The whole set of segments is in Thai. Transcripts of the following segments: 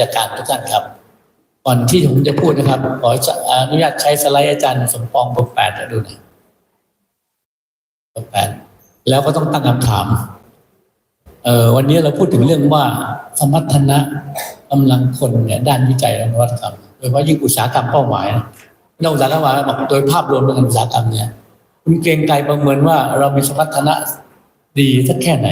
จากการทุกท่านครับ ก่อนที่ผมจะพูดนะครับ ขออนุญาตใช้สไลด์อาจารย์สมปองเบอร์แปดให้ดูหน่อยบอร์แปดแล้วก็ต้องตั้งคำถามเออวันนี้เราพูดถึงเรื่องว่าสมรรถนะกำลังคนเนี่ยด้านวิจัยและนวัตกรรมโดยเฉพาะยิ่งอุตสาหกรรมเป้าหมายนะอกอุตสาหกรรมบอกโดยภาพรวมของอุตสาหกรรมเนี่ยคุณเกรงไกรประเมินว่าเรามีสมรรถนะดีสักแค่ไหน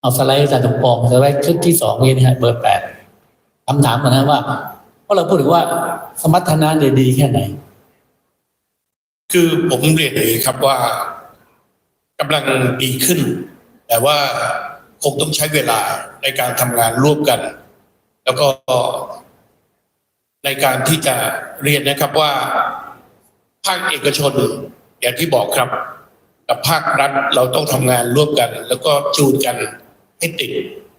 เอาสไลด์อาจารย์สมปองสไลด์ชุดที่สองนี้นะฮะเบอร์แปดคำถามกันะว่าเพราะเราพูดถึงว่าสมรรถนะเนี่ยดีแค่ไหน คือผมเรียนอย่างนี้ครับว่ากำลังดีขึ้น แต่ว่าคงต้องใช้เวลาในการทำงานร่วมกัน แล้วก็ในการที่จะเรียนนะครับว่าภาคเอกชนอย่างที่บอกครับ กับภาครัฐเราต้องทำงานร่วมกัน แล้วก็จูนกัน ให้ติด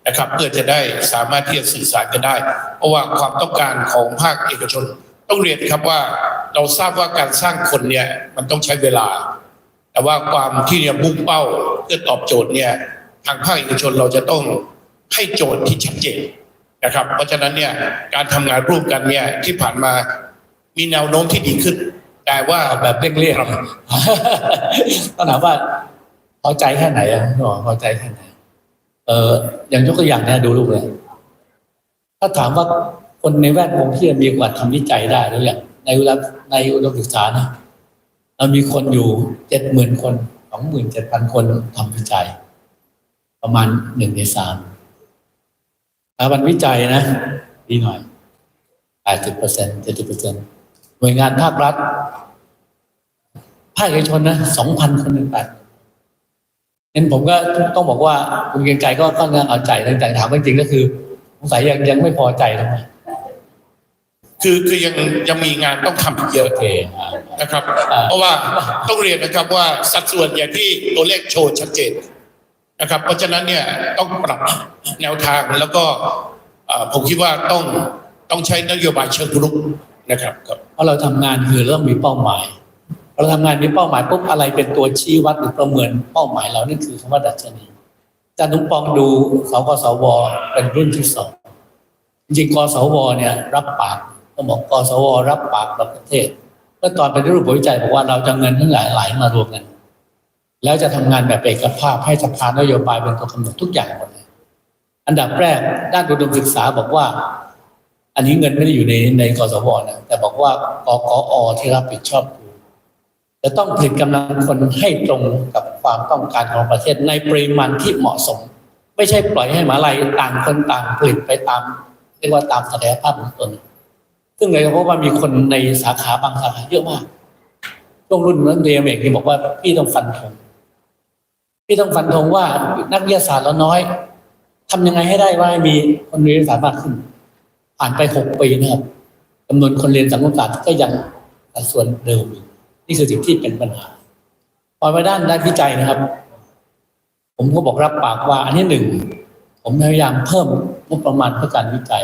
นะครับ เพื่อจะได้สามารถที่จะสื่อสารกันได้ เพราะว่าความต้องการของภาคเอกชน ต้องเรียนครับว่าเราทราบว่าการสร้างคนเนี่ยมันต้องใช้เวลา แต่ว่าความที่จะมุ่งเป้าเพื่อตอบโจทย์เนี่ยทางภาคเอกชนเราจะต้องให้โจทย์ที่ชัดเจนนะครับ เพราะฉะนั้นเนี่ยการทำงานร่วมกันเนี่ยที่ผ่านมามีแนวโน้มที่ดีขึ้น แต่ว่าแบบเร่งๆต้องถามว่าพอใจแค่ไหนอะหมอพอใจแค่ไหน เอออย่างยกตัวอย่างเนี่ยดูรูปเลย ถ้าถามว่าคนในแวดวงที่มีโอกาสทำวิจัยได้หรือยังในเวลาในอุดมศึกษานะเรามีคนอยู่เจ็ดหมื่นคนสองหมื่นเจ็ดพันคนทำวิจัย ประมาณหนึ่งในสามสถาบันวิจัยนะดีหน่อยแปดสิบเปอร์เซ็นต์เจ็ดสิบเปอร์เซ็นต์หน่วยงานภาครัฐภาคเอกชนนะสองพันคนหนึ่งแปด งั้นผมก็ต้องบอกว่าคุณเกรียงไกรก็ค่อนข้างเอาใจแต่ถามว่าจริงๆก็คือสงสัยยังยังไม่พอใจทำไมคือคือยังยังมีงานต้องทำอีกเยอะโอเคอ่า นะครับ อ่า เพราะว่าต้องเรียนนะครับว่าสัดส่วนอย่างที่ตัวเลขโชว์ชัดเจนนะครับ เพราะฉะนั้นเนี่ยต้องปรับแนวทางแล้วก็เอ่อผมคิดว่าต้องต้องใช้นโยบายเชิงรุกนะครับครับ เพราะเราทำงานคือเริ่มมีเป้าหมายพอ เราทำงานมีเป้าหมายปุ๊บอะไรเป็นตัวชี้วัดหรือประเมินเป้าหมายเรานั่นคือคำว่าดัชนีอาจารย์นุปองดูสกสวเป็นรุ่นที่สองจริงกสวเนี่ยรับปากต้องบอกกสวรับปากกับประเทศเมื่อตอนเป็นรูปวิจัยบอกว่าเราจะเงินทั้งหลายไหลมารวมกันแล้วจะทำงานแบบเอกภาพให้สภานโยบายเป็นตัวกำหนดทุกอย่างหมดเลยอันดับแรกด้านอุดมศึกษาบอกว่า อันนี้เงินไม่ได้อยู่ในในกสวนะแต่บอกว่ากกอที่รับผิดชอบ จะต้องผลิตกำลังคนให้ตรงกับความต้องการของประเทศในปริมาณที่เหมาะสม ไม่ใช่ปล่อยให้มาลัยต่างคนต่างผลิตไปตามเรียกว่าตามศักยภาพของตน ซึ่งเลยเพราะว่ามีคนในสาขาบางสาขาเยอะมากช่วงรุ่นนั้นเรียนเองที่บอกว่าพี่ต้องฟันธงพี่ต้องฟันธงว่านักวิทยาศาสตร์เราน้อยทำยังไงให้ได้ว่าให้มีคนเรียนวิทยาศาสตร์มากขึ้นผ่านไปหกปีนะครับจำนวนคนเรียนสังคมศาสตร์ก็ยังสัดส่วนเดิมอยู่ นี่คือสิ่งที่เป็นปัญหาพอมาด้านด้านวิจัยนะครับ ผมก็บอกรับปากว่า อันที่หนึ่งผมพยายามเพิ่มงบประมาณเพื่อการวิจัย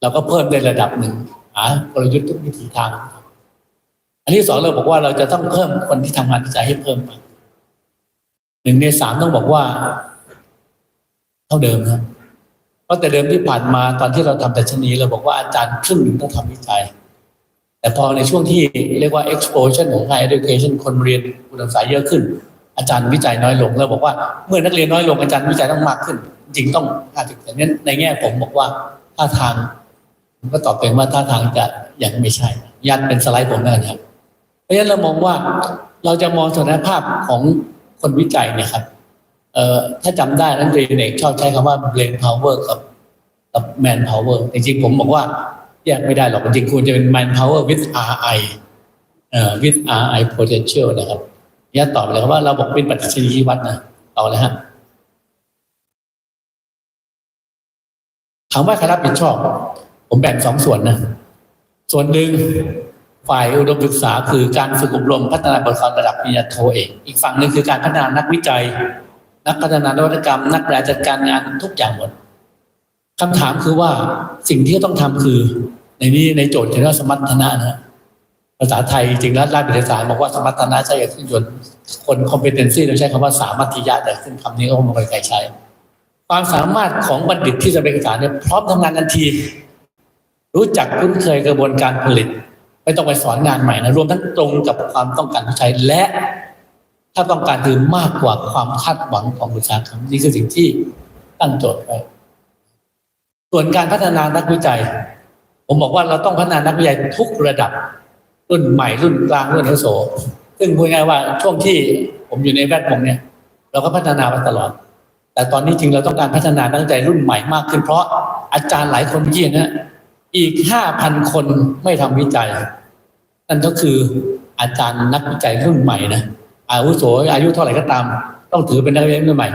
เราก็เพิ่มในระดับหนึ่งหากลยุทธ์ทุกวิถีทาง อันที่สองเราบอกว่าเราจะต้องเพิ่มคนที่ทำงานวิจัยให้เพิ่มไปหนึ่งในสามต้องบอกว่า เท่าเดิมครับเพราะแต่เดิมที่ผ่านมาตอนที่เราทำแต่ชนีเราบอกว่าอาจารย์ครึ่งหนึ่งต้องทำวิจัย แต่พอในช่วงที่เรียกว่า explosion ของ higher education คนเรียนอุดมศึกษาเยอะขึ้น อาจารย์วิจัยน้อยลงเราบอกว่าเมื่อนักเรียนน้อยลงอาจารย์วิจัยต้องมากขึ้น จริงต้อง50แต่นั้นในแง่ผมบอกว่าท่าทางผมก็ตอบเป็นว่าท่าทางจะยังไม่ใช่ ยันเป็นสไลด์ผมนั่นครับ เพราะฉะนั้นเรามองว่าเราจะมองสถานภาพของคนวิจัยเนี่ยครับเอ่อถ้าจำได้นักเรียนเอกชอบใช้คำว่า brain power กับกับ man power จริงๆผมบอกว่า แยกไม่ได้หรอกจริงๆควรจะเป็น man power with RI เอ่อ with RI potential นะครับเนี่ยตอบเลยครับว่าเราบอกเป็นปัจจัยชี้วัดนะต่อเลยฮะถามว่าใครรับผิดชอบ ผมแบ่งสองส่วนนะ ส่วนหนึ่งฝ่ายอุดมศึกษาคือการฝึกอบรมพัฒนาบทความระดับปริญญาโทเองอีกฝั่งหนึ่งคือการพัฒนานักวิจัย นักพัฒนานวัตกรรม นักบริหารจัดการงานทุกอย่างหมดคำถามคือว่าสิ่งที่ต้องทำคือ ในนี้ในโจทย์ที่เรียกว่าสมรรถนะนะภาษาไทยจริงแล้วราชบัณฑิตศาสตร์บอกว่าสมรรถนะใช้กับเครื่องยนต์คน competency เราใช้คำว่าสามัคคียะแต่ซึ่งคำนี้ก็ไม่ค่อยใครใช้ ความสามารถของบัณฑิตที่จะเป็นเอกสารเนี่ยพร้อมทำงานทันที รู้จักคุ้นเคยกระบวนการผลิต ไม่ต้องไปสอนงานใหม่นะรวมทั้งตรงกับความต้องการผู้ใช้และถ้าต้องการคือมากกว่าความคาดหวังของอุตสาหกรรมนี่คือสิ่งที่ตั้งโจทย์ไว้ส่วนการพัฒนานักวิจัย ผมบอกว่าเราต้องพัฒนานักวิจัยทุกระดับ รุ่นใหม่รุ่นกลางรุ่นอาวุโสซึ่งพูดง่ายว่าช่วงที่ผมอยู่ในแวดวงเนี่ย เราก็พัฒนามาตลอด แต่ตอนนี้จริงเราต้องการพัฒนานักวิจัยรุ่นใหม่มากขึ้น เพราะอาจารย์หลายคนเมื่อกี้นะอีกห้าพันคนไม่ทำวิจัย นั่นก็คืออาจารย์นักวิจัยรุ่นใหม่นะอาวุโสอายุเท่าไหร่ก็ตาม ต้องถือเป็นนักวิจัยรุ่นใหม่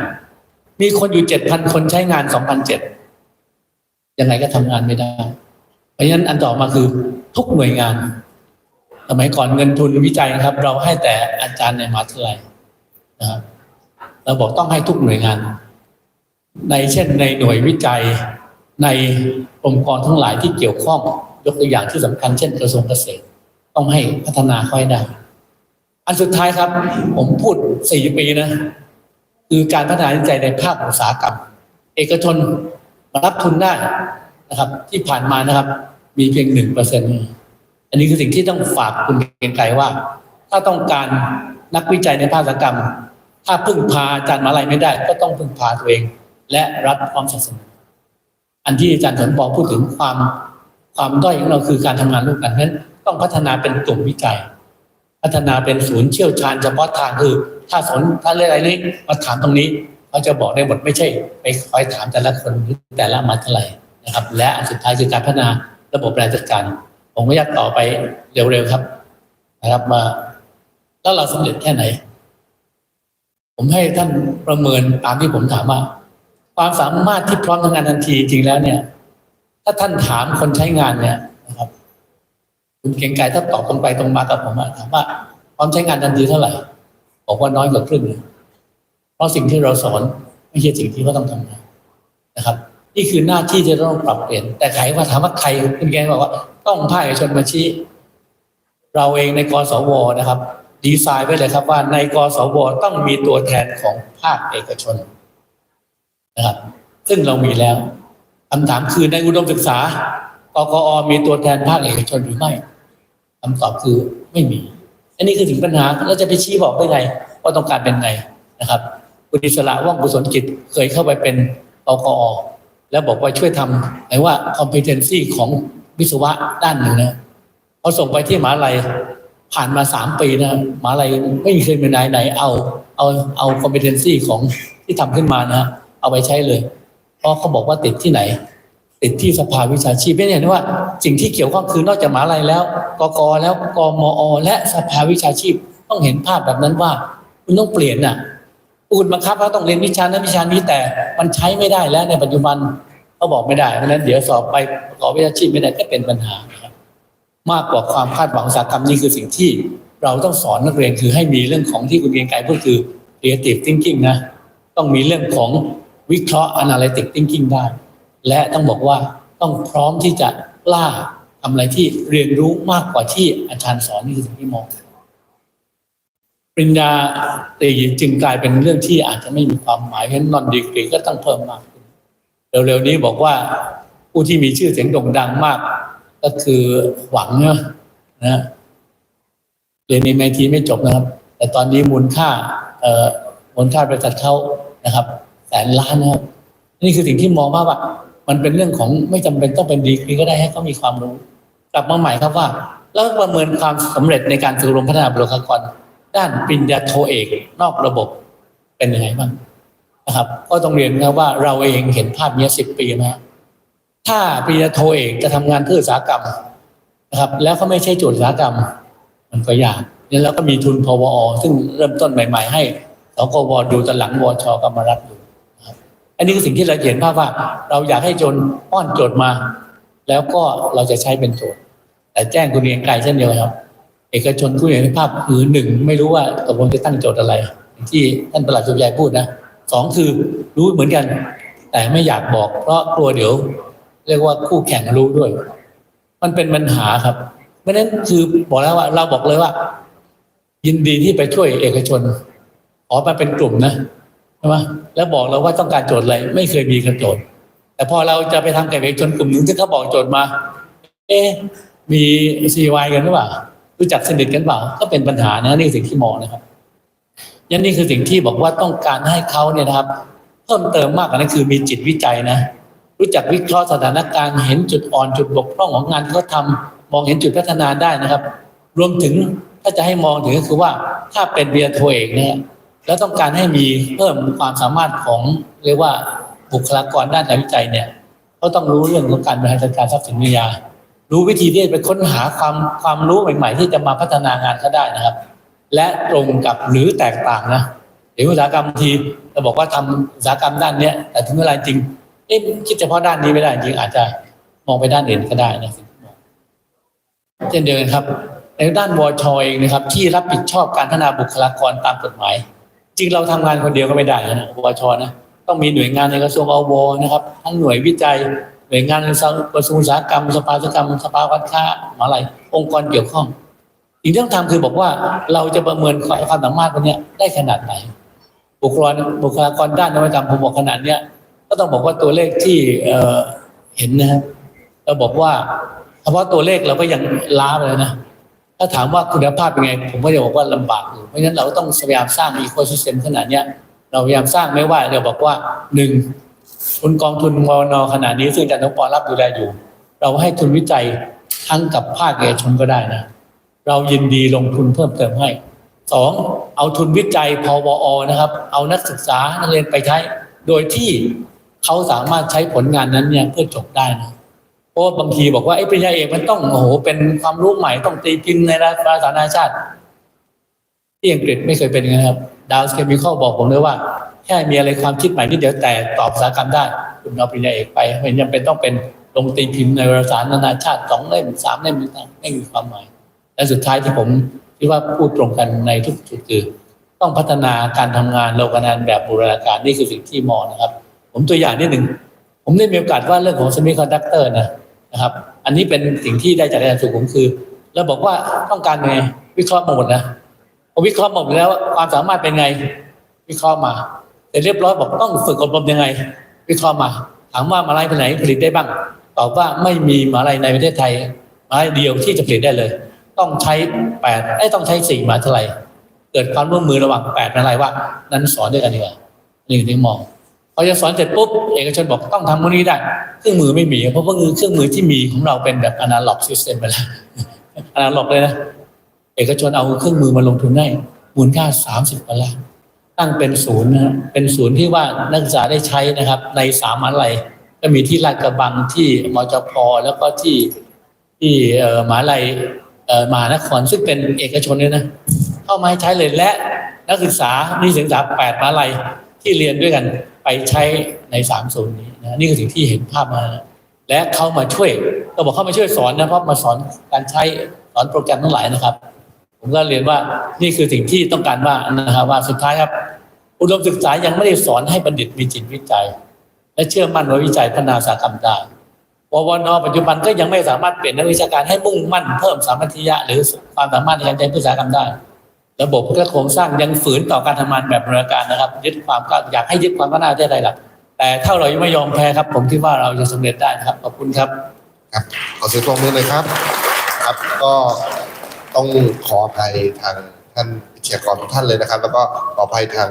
มีคนอยู่เจ็ดพันคนใช้งานสองพันเจ็ดยังไงก็ทำงานไม่ได้ ราะฉะนั้นอันต่อมาคือทุกหน่วยงาน สมัยก่อนเงินทุนวิจัยนะครับ เราให้แต่อาจารย์ในมหาวิทยาลัยนะครับเราบอกต้องให้ทุกหน่วยงาน ในเช่นในหน่วยวิจัยในองค์กรทั้งหลายที่เกี่ยวข้องยกตัวอย่างที่สำคัญเช่นกระทรวงเกษตร ต้องให้พัฒนาค่อยได้ อันสุดท้ายครับ ผมพูดสี่ปีนะ คือการพัฒนาวิจัยในภาคอุตสาหกรรม เอกชนมารับทุนได้นะครับ ที่ผ่านมานะครับ มีเพียงหนึ่งเปอร์เซ็นต์อันนี้คือสิ่งที่ต้องฝากคุณเกรียงไกรว่า ถ้าต้องการนักวิจัยในภาคอุตสาหกรรม ถ้าพึ่งพาอาจารย์มาลัยไม่ได้ ก็ต้องพึ่งพาตัวเอง และรัฐพร้อมสนับสนุนอันที่อาจารย์สนปองพูดถึงความความด้อยของเราคือการทำงานร่วมกันเพราะฉะนั้นต้องพัฒนาเป็นกลุ่มวิจัย พัฒนาเป็นศูนย์เชี่ยวชาญเฉพาะทางคือถ้าสนถ้าเรื่องอะไรนี้มาถามตรงนี้เขาจะบอกได้หมดไม่ใช่ ไปคอยถามแต่ละคนหรือแต่ละมาเท่าไหร่นะครับ และอันสุดท้ายคือการพัฒนา ระบบการจัดการ ผมก็อยากต่อไปเร็วๆครับ นะครับมาแล้วเราสำเร็จแค่ไหน ผมให้ท่านประเมินตามที่ผมถามว่าความสามารถที่พร้อมทำงานทันทีจริงแล้วเนี่ย ถ้าท่านถามคนใช้งานเนี่ยนะครับคุณเก่งไกรถ้าตอบตรงไปตรงมากับผมถามว่าพร้อมใช้งานทันทีเท่าไหร่บอกว่าน้อยกว่าครึ่งหนึ่งเพราะสิ่งที่เราสอนไม่ใช่สิ่งที่เขาต้องทำงานนะครับ นี่คือหน้าที่ที่ต้องปรับเปลี่ยน แต่ใครว่าถามว่าใครคุณแกบอกว่า ต้องภาคเอกชนมาชี้เราเองในกสวนะครับ ดีไซน์ไว้เลยครับว่าในกสวต้องมีตัวแทนของภาคเอกชนนะครับ ซึ่งเรามีแล้วคำถามคือในอุดมศึกษากกอมีตัวแทนภาคเอกชนหรือไม่คำตอบคือไม่มี อันนี้คือถึงปัญหาแล้วจะไปชี้บอกได้ไงว่าต้องการเป็นไงนะครับคุณอิสระว่องกุศลกิจเคยเข้าไปเป็นกกอ แล้วบอกว่าช่วยทำไหนว่า competency ของวิศวะด้านหนึ่งนะเขาส่งไปที่มหาลัยผ่านมาสามปีนะมหาลัยไม่เคยมีนายไหนเอา เอาเอา competency ของที่ทำขึ้นมานะ เอาไปใช้เลย เพราะเขาบอกว่าติดที่ไหน ติดที่สภาวิชาชีพไม่เห็นว่า สิ่งที่เกี่ยวข้องคือนอกจากมหาลัยแล้วกกแล้วกมอ และสภาวิชาชีพต้องเห็นภาพแบบนั้นว่า คุณต้องเปลี่ยนน่ะ คุณบังคับว่าต้องเรียนวิชานั้นวิชานี้แต่มันใช้ไม่ได้แล้วในปัจจุบันเขาบอกไม่ได้เพราะฉะนั้นเดี๋ยวสอบไปประกอบวิชาชีพไม่ได้ก็เป็นปัญหานะครับมากกว่าความคาดหวังอุตสาหกรรมนี่คือสิ่งที่เราต้องสอนนักเรียนคือให้มีเรื่องของที่คุณเรียงไกรพูดคือ creative thinking นะต้องมีเรื่องของวิเคราะห์ analytic thinking ได้ และต้องบอกว่าต้องพร้อมที่จะกล้าทำอะไรที่เรียนรู้มากกว่าที่อาจารย์สอนนี่คือสิ่งที่มอง ปริญญาตรีจึงกลายเป็นเรื่องที่อาจจะไม่มีความหมายเพราะฉะนั้นนอนดีกรีก็ต้องเพิ่มมากขึ้นเร็วๆนี้บอกว่าผู้ที่มีชื่อเสียงโด่งดังมาก ก็คือหวังเนอะนะเรียนในไมทีไม่จบนะครับ แต่ตอนนี้มูลค่าเอ่อมูลค่าบริษัทเขานะครับ แสนล้านนะครับนี่คือสิ่งที่มองว่าว่า มันเป็นเรื่องของไม่จำเป็นต้องเป็นดีกรีก็ได้ให้เขามีความรู้ กลับมาใหม่ครับว่า แล้วประเมินความสำเร็จในการฝึกอบรมพัฒนาบุคลากร ด้านปริญญาโทเอกนอกระบบเป็นยังไงบ้างนะครับ ก็ต้องเรียนนะว่าเราเองเห็นภาพนี้สิบปีนะถ้าปริญญาโทเอกจะทำงานเพื่ออุตสาหกรรมนะครับ แล้วเขาไม่ใช่โจทย์อุตสาหกรรม มันก็ยากแล้วก็มีทุนพวอ ซึ่งเริ่มต้นใหม่ ๆ ให้สกวดูตอนหลังวชก็มรับอยู่อันนี้คือสิ่งที่เราเห็นภาพว่า เราอยากให้จนป้อนโจทย์มา แล้วก็เราจะใช้เป็นโจทย์ แต่แจ้งคุณเรียนไกลเช่นเดียวกันครับ เอกชนผู้เห็นภาพคือหนึ่งไม่รู้ว่าตกลงจะตั้งโจทย์อะไรอย่างที่ท่านประหลัดสุใหญ่พูดนะสองคือรู้เหมือนกัน แต่ไม่อยากบอก เพราะกลัวเดี๋ยว เรียกว่าคู่แข่งรู้ด้วย มันเป็นปัญหาครับเพราะฉะนั้นคือบอกแล้วว่า เราบอกเลยว่า ยินดีที่ไปช่วยเอกชนขอมาเป็นกลุ่มนะใช่ไหมแล้วบอกเราว่าต้องการโจทย์อะไรไม่เคยมีกระโจทย์ แต่พอเราจะไปทำกับเอกชนกลุ่มหนึ่งที่เขาบอกโจทย์มา เอ๊มีซีวกันหรือเปล่า รู้จักสนิทกันเปล่าก็เป็นปัญหานะนี่สิ่งที่มองนะครับยันนี่คือสิ่งที่บอกว่าต้องการให้เขาเนี่ยนะครับ เพิ่มเติมมากกว่านั้นคือมีจิตวิจัยนะ รู้จักวิเคราะห์สถานการณ์เห็นจุดอ่อนจุดบกพร่องของงานที่เขาทำมองเห็นจุดพัฒนาได้นะครับ รวมถึงถ้าจะให้มองถึงก็คือว่าถ้าเป็นเบียร์โทเอกเนี่ยแล้วต้องการให้มีเพิ่มความสามารถของเรียกว่าบุคลากรด้านการวิจัยเนี่ยเขาต้องรู้เรื่องของการบริหารจัดการทรัพย์สินปัญญา รู้วิธีที่จะไปค้นหาความความรู้ใหม่ ๆ ที่จะมาพัฒนางานเขาได้นะครับ และตรงกับหรือแตกต่างนะเดี๋ยวอุตสาหกรรมบางทีเราบอกว่าทำอุตสาหกรรมด้านเนี้ยแต่ถึงเวลาจริงเอ๊ะคิดเฉพาะด้านนี้ไม่ได้จริงอาจจะมองไปด้านอื่นก็ได้นะเช่นเดียวกันครับ ในด้านวอชเองนะครับ ที่รับผิดชอบการพัฒนาบุคลากรตามกฎหมาย จริงเราทำงานคนเดียวก็ไม่ได้นะวอชอนะต้องมีหน่วยงานในกระทรวงอวนะครับ ทั้งหน่วยวิจัย น่วยงานกระทรวงอุตสาหกรรม สภาอุตสาหกรรมสภาการค้ามาอะไรองค์กรเกี่ยวข้องสิ่งที่องทำคือบอกว่าเราจะประเมินความสามารถคนเนี้ได้ขนาดไหน บุคลากรบุคลากรด้านนวัตกรรมผมบอกขนาดเนี้ยก็ต้องบอกว่าตัวเลขที่เห็นนะครับเราบอกว่าเฉพาะตัวเลขเราก็ยังล้าเลยนะ ถ้าถามว่าคุณภาพเป็นไง ผมก็จะบอกว่าลำบากอยู่เพราะฉะนั้นเราต้องพยายามสร้างอีโคซิสเต็มขนาดเนี้ยเราพยายามสร้างไม่ว่าเราบอกว่าหนึ่ง ทุนกองทุนวนอขนาดนี้ซึ่งอาจารย์นพปอรับดูแลอยู่ เราให้ทุนวิจัยทั้งกับภาคเอกชนก็ได้นะ เรายินดีลงทุนเพิ่มเติมให้สองเอาทุนวิจัยพวอนะครับ เอานักศึกษานักเรียนไปใช้ โดยที่เขาสามารถใช้ผลงานนั้นเนี่ยเพื่อจบได้นะเพราะว่าบางทีบอกว่าไอ้ปริญญาเอกมันต้องโอ้โหเป็นความรู้ใหม่ต้องตีพิมพ์ในราชานานาชาติ ที่อังกฤษไม่เคยเป็นนั้นครับ ดาวสเคมีข้อบอกผมเลยว่า แค่มีอะไรความคิดใหม่นิดเดียวแต่ตอบสาหกรรมได้ คุณเอาปริญญาเอกไปไม่จำเป็นต้องเป็นลงตีพิมพ์ในวารสารนานาชาติสองเล่มสามเล่มต่างไม่มีความหมาย และสุดท้ายที่ผมคิดว่าพูดตรงกันในทุกจุดคือ ต้องพัฒนาการทำงานโลกงานแบบบูรณาการนี่คือสิ่งที่มองนะครับ ผมตัวอย่างนิดหนึ่งผมได้มีโอกาสว่าเรื่องของ semiconductor นะนะครับ อันนี้เป็นสิ่งที่ได้จากอาจารย์สุขุมคือเราบอกว่าต้องการไงวิเคราะห์หมดนะพอวิเคราะห์หมดแล้วความสามารถเป็นไงวิเคราะห์มา แต่เรียบร้อยบอกต้องฝึกอบรมยังไงวิเคราะห์มาถามว่ามาลายไปไหนผลิตได้บ้าง ตอบว่าไม่มีมาลัยในประเทศไทยมาลัยเดียวที่จะผลิตได้เลย ต้องใช้แปดไอ้ต้องใช้สี่มาวิทยาลัยเกิดความร่วมมือระหว่างแปดมาลัยว่า นั้นสอนด้วยกันดีกว่านี่ถึงมองพอจะสอนเสร็จปุ๊บเอกชนบอกต้องทำพวกนี้ได้เครื่องมือไม่มี เพราะว่าเครื่องมือที่มีของเราเป็นแบบอนาล็อกซิสเต็มไปแล้วอนาล็อกเลยนะเอกชนเอาเครื่องมือมาลงทุนให้มูลค่าสามสิบล้าน ตั้งเป็นศูนย์นะเป็นศูนย์ที่ว่านักศึกษาได้ใช้นะครับ ในสามมหาลัยก็มีที่ลาดกระบังที่มจพแล้วก็ที่ที่มหาลัยมหานครซึ่งเป็นเอกชนเนี่ยนะเข้ามาใช้เลยและนักศึกษานิสิตศึกษาแปดมหาลัยที่เรียนด้วยกันไปใช้ในสามศูนย์นี้นะนี่คือสิ่งที่เห็นภาพมา และเขามาช่วยก็บอกเขามาช่วยสอนนะเพราะมาสอนการใช้สอนโปรแกรมทั้งหลายนะครับ ผมก็เรียนว่านี่คือสิ่งที่ต้องการว่านะครับว่าสุดท้ายครับ อุดมศึกษายังไม่ได้สอนให้บัณฑิตมีจิตวิจัย และเชื่อมั่นว่าวิจัยพัฒนาสากรรมได้ววนปัจจุบันก็ยังไม่สามารถเปลี่ยนนักวิชาการให้มุ่งมั่นเพิ่มสามัญถยะหรือความสามารถในการใช้อุตสากรรมได้ ระบบและโครงสร้างยังฝืนต่อการทำงานแบบบริการนะครับ ยึดความก็อยากให้ยึดความพัฒนาได้ไรหลักแต่ถ้าเรายังไม่ยอมแพ้ครับ ผมคิดว่าเราจะสำเร็จได้ครับขอบคุณครับ ครับขอเสียงปรบมือเลยครับ ครับก็ ต้องขออภัยทางท่านวิทยากรทุกท่านเลยนะครับ แล้วก็ขออภัยทาง